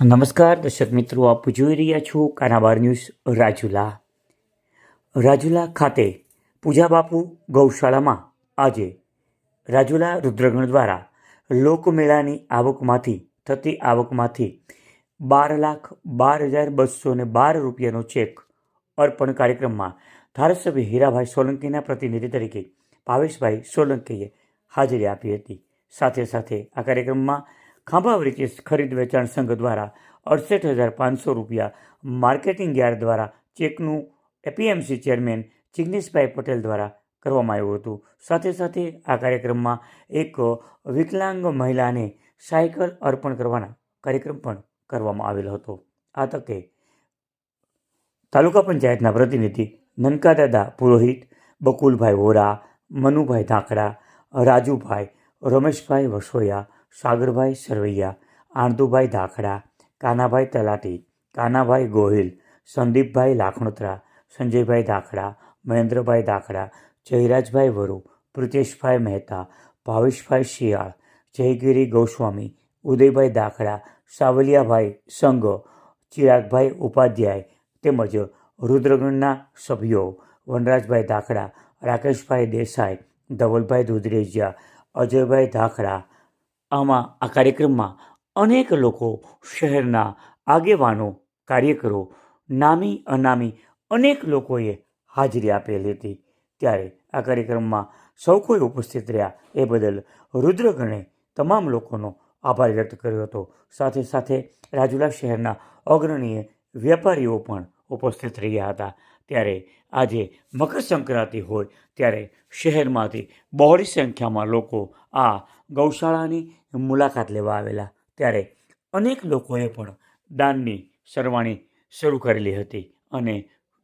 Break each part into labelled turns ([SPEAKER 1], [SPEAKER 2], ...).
[SPEAKER 1] નમસ્કાર, દર્શક મિત્રો, આપ જોઈ રહ્યા છો કાનાબાર ન્યૂઝ રાજુલા. રાજુલા ખાતે પૂજા બાપુ ગૌશાળામાં આજે રાજુલા રુદ્રગણ દ્વારા લોકમેળાની આવકમાંથી, થતી આવકમાંથી બાર લાખ બાર હજાર બસો ને બાર રૂપિયાનો ચેક અર્પણ કાર્યક્રમમાં ધારાસભ્ય હીરાભાઈ સોલંકીના પ્રતિનિધિ તરીકે ભાવેશભાઈ સોલંકીએ હાજરી આપી હતી. સાથે સાથે આ કાર્યક્રમમાં ખાંભા બ્રિટિશ ખરીદ વેચાણ સંઘ દ્વારા અડસઠ હજાર પાંચસો રૂપિયા માર્કેટિંગ યાર્ડ દ્વારા ચેકનું એપીએમસી ચેરમેન જિગ્નેશભાઈ પટેલ દ્વારા કરવામાં આવ્યું હતું. સાથે સાથે આ કાર્યક્રમમાં એક વિકલાંગ મહિલાને સાયકલ અર્પણ કરવાના કાર્યક્રમ પણ કરવામાં આવેલો હતો. આ તકે તાલુકા પંચાયતના પ્રતિનિધિ નનકાદાદા પુરોહિત, બકુલભાઈ વોરા, મનુભાઈ ધાકડા, રાજુભાઈ, રમેશભાઈ વસોયા સાગરભાઈ સરવૈયા, આણદુભાઈ ધાખડા, કાનાભાઈ તલાટી, કાનાભાઈ ગોહિલ, સંદીપભાઈ લાખણોત્રા, સંજયભાઈ ધાખડા, મહેન્દ્રભાઈ ધાખડા, જયરાજભાઈ વરુ, પ્રિતેશભાઈ મહેતા, ભાવેશભાઈ શિયાળ, જયગીરી ગોસ્વામી, ઉદયભાઈ દાખડા સાવલિયાભાઈ સંઘ, ચિરાગભાઈ ઉપાધ્યાય તેમજ રુદ્રગણના સભ્યો વનરાજભાઈ ધાખડા, રાકેશભાઈ દેસાઈ, ધવલભાઈ દુધરેજિયા, અજયભાઈ ધાખડા આમાં આ કાર્યક્રમમાં અનેક લોકો શહેરના આગેવાનો, કાર્યકરો, નામી, અનામી અનેક લોકોએ હાજરી આપેલી હતી. ત્યારે આ કાર્યક્રમમાં સૌ કોઈ ઉપસ્થિત રહ્યા એ બદલ રુદ્રગણે તમામ લોકોનો આભાર વ્યક્ત કર્યો હતો. સાથે સાથે રાજુલા શહેરના અગ્રણીય વેપારીઓ પણ ઉપસ્થિત રહ્યા હતા. ત્યારે આજે મકર સંક્રાંતિ હોય ત્યારે શહેરમાંથી બહોળી સંખ્યામાં લોકો આ ગૌશાળાની મુલાકાત લેવા આવેલા ત્યારે અનેક લોકોએ પણ દાનની સરવાણી શરૂ કરેલી હતી અને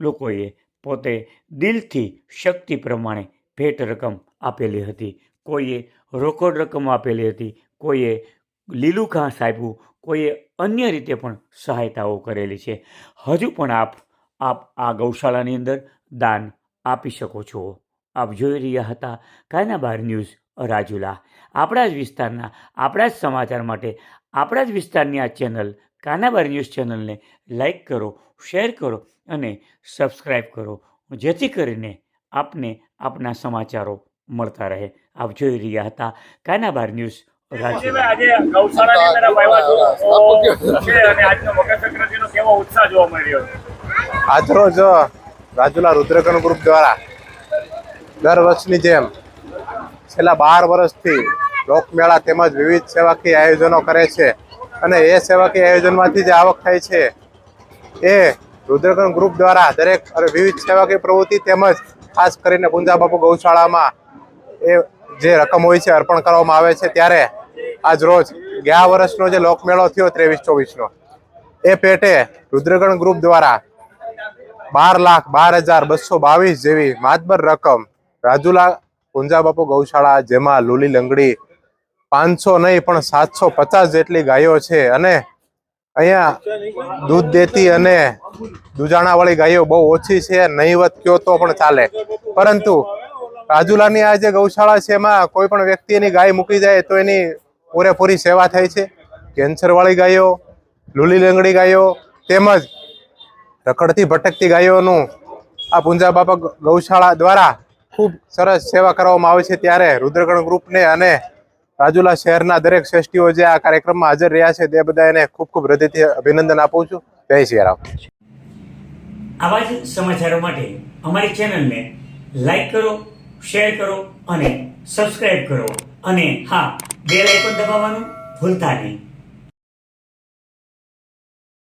[SPEAKER 1] લોકોએ પોતે દિલથી શક્તિ પ્રમાણે ભેટ રકમ આપેલી હતી. કોઈએ રોકડ રકમ આપેલી હતી, કોઈએ લીલું ઘાસ આપ્યું, કોઈએ અન્ય રીતે પણ સહાયતાઓ કરેલી છે. હજુ પણ આપ આપ આ ગૌશાળાની અંદર દાન આપી શકો છો. આપ જોઈ રહ્યા હતા કાયના બાર ન્યૂઝ રાજુલા. આપણા જ વિસ્તારના આપણા જ સમાચાર માટે આપણા જ વિસ્તારની આ ચેનલ કાનાબાર ન્યૂઝ ચેનલને લાઈક કરો શેર કરો અને સબસ્ક્રાઈબ કરો. જેથી કરીને આપને આપના સમાચારો મળતા રહે. આપ જોઈ રહ્યા હતા કાનાબાર ન્યૂઝ રાજુલા.
[SPEAKER 2] આજે ગૌશાળાની અંદર આપ આવ્યા છો તો છે અને આજનો મકર સંક્રાંતિનો કેવો ઉત્સાહ જોવા મળી
[SPEAKER 3] આજરોજ રાજુલા રુદ્રગણ ગ્રુપ દ્વારા દર વર્ષની જેમ છેલ્લા બાર વર્ષથી લોકમેળા તેમજ વિવિધ સેવાકીય આયોજનો કરે છે. અને એ સેવાકીય આયોજનમાંથી જે આવક થાય છે, એ રુદ્રગણ ગ્રુપ દ્વારા દરેક વિવિધ સેવાકીય પ્રવૃત્તિ તેમજ ખાસ કરીને ગુંજાબાપુ ગૌશાળામાં એ જે રકમ હોય છે અર્પણ કરવામાં આવે છે ત્યારે આજ રોજ ગયા વર્ષનો જે લોકમેળો થયો ત્રેવીસ ચોવીસનો, એ પેટે રુદ્રગણ ગ્રુપ દ્વારા બાર લાખ બાર હજાર બસો બાવીસ જેવી માતબર રકમ રાજુલા પુંજા બાપુ ગૌશાળા, જેમાં લુલી લંગડી પાંચસો નહીં, પણ સાતસો પચાસ જેટલી ગાયો છે અને અહીંયા દૂધ દેતી અને દુજાણાવાળી ગાયો બહુ ઓછી છે, નહીવત કયો તો પણ ચાલે. પરંતુ રાજુલાની આ જે ગૌશાળા છે, એમાં કોઈ પણ વ્યક્તિ એની ગાય મૂકી જાય તો એની પૂરેપૂરી સેવા થાય છે. કેન્સરવાળી ગાયો, લુલી લંગડી ગાયો તેમજ રખડતી ભટકતી ગાયોનું આ પુંજા બાપા ગૌશાળા દ્વારા ખૂબ સરસ સેવા કરવામાં આવે છે ત્યારે રુદ્રગણ ગ્રુપને અને રાજુલા શહેરના દરેક શ્રેષ્ઠીઓ જે આ કાર્યક્રમમાં હાજર રહ્યા છે તે બધા એને ખૂબ ખૂબ હૃદયથી અભિનંદન આપું છું. જય શ્રી રામ.
[SPEAKER 1] આવા જ સમાચારો માટે અમારી ચેનલને લાઈક કરો, શેર કરો અને સબસ્ક્રાઈબ કરો. અને હા, બેલ આઇકોન દબાવવાનું ભૂલતા નહીં.